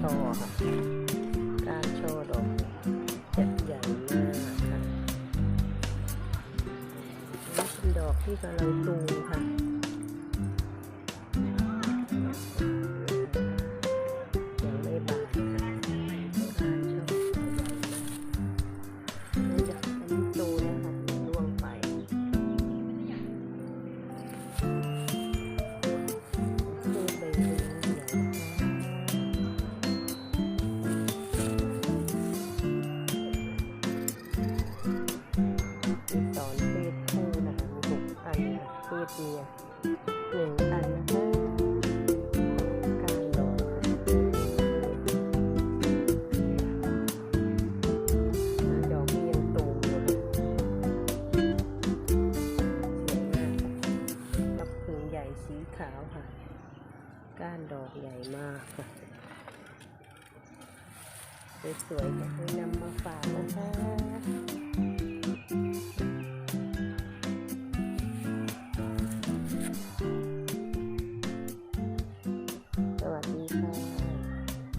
ชว์ค่ะ การโชว์ดอกจะใหญ่มากค่ะนี่เป็ดอกที่กำลังตูมค่ะ นค่ะเพศเมียหนึ่งอันนะคะการดอกดอกนี่ยังตูมอยู่ค่ะสวยมากค่ะกับผืนใหญ่สีขาวค่ะ ก้านดอกใหญ่มากค่ะสวยๆจะให้นำมาฝากนะ